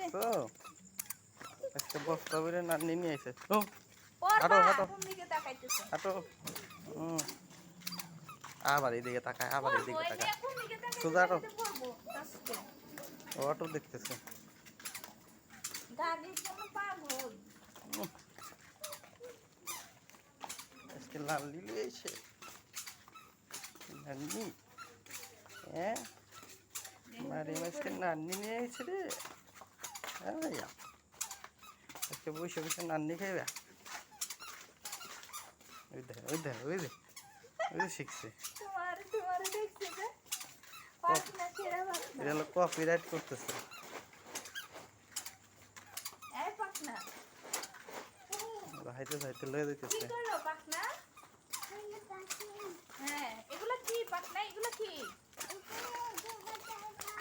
দেখছ আজকে বস্তা করে নানি নিয়ে এসে ও হাঁটো, হাঁটো। হাঁটো। হুম আবার এদিকে তাকায় আবার এদিকে তাকায়। সোজা হাঁটো। অটো দেখতেছে। লাল লিলি এসে নানি হ্যাঁ? মারি আজকে নানি নিয়ে এসে রে। হ্যাঁ ভাইয়া আজকে বসে বসে নানি খাইবে? ওই দেখ ওই দেখ ওই দেখ ওই শিখছে। এটা কপি রাইট করতেছে। হাইতে হাইতে লয়ে দিতেছে হ্যাঁ এগুলা কি পাখনা? এগুলা কি?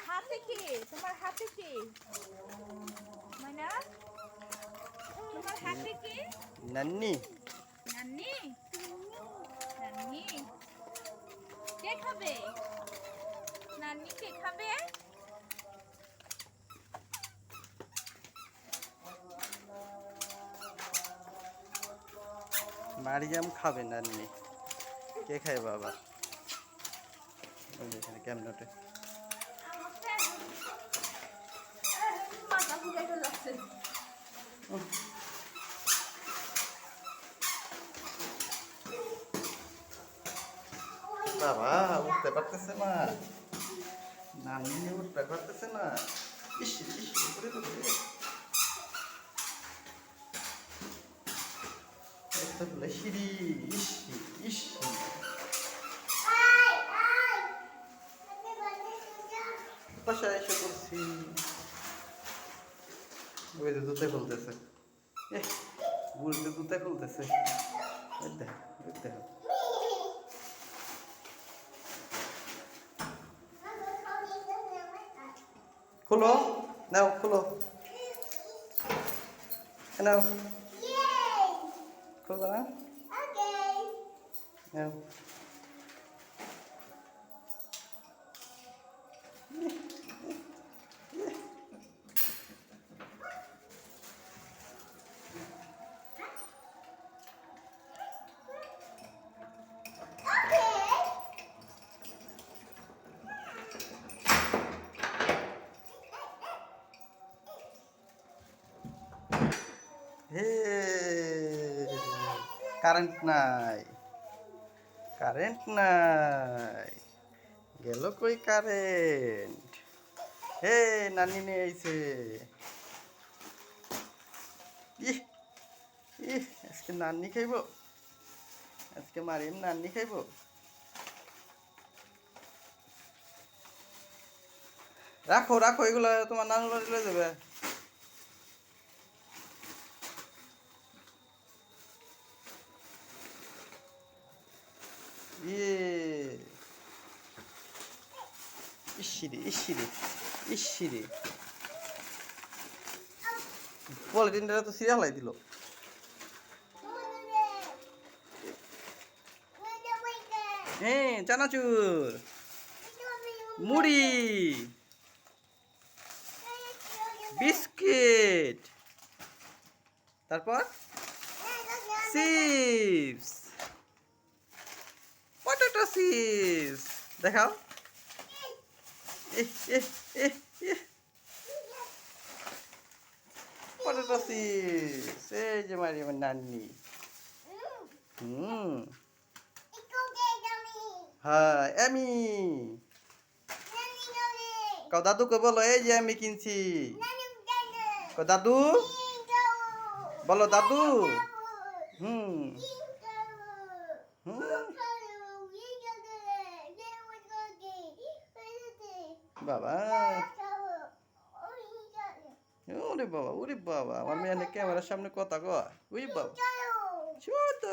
হাতে কি? তোমার হাতে কি মাইনা তোমার হাতে কি নান্নি নান্নি নান্নি কে খাবে? নান্নি কে খাবে? মারিয়াম খাবে নান্নি। কে খায় বাবা? ওই বাবা, উঠতে পারতেছে না। না ইস ইস করে করে বাসায় এসে করছি ওই যে জুতে খুলতেছে। এ বুড়িতে জুতে খুলতেছে। খুলো নাও খুলো এ নাও খুলবে না নাও Current নাই। কারেন্ট নাই। গেল কই কারেন্ট? হে, নানি নিয়ে আইছে। ইহ ইহ, আজকে নানি খাইব। আজকে মারিম নানি খাইব। রাখো রাখো, এগুলো তোমার নানুর বাড়ি যাবে। ইসিরে ইসিরে ইসিরে পলিটিনটা তো সিরিয়াল হালাই দিল। হ্যাঁ চানাচুর। মুড়ি। বিস্কিট। তারপর? চিপস। Potato chips. দেখাও। পটেটো চিপস এই যে মারি আমার নানি হুম হ্যাঁ আমি কও দাদুকে বলো এই যে আমি কিনছি কও দাদু বলো দাদু হুম হুম বাবা। ওরে বাবা ওরে বাবা আমার মেয়ে ক্যামেরার সামনে কথা কয়। ওই বাবা। ছোট।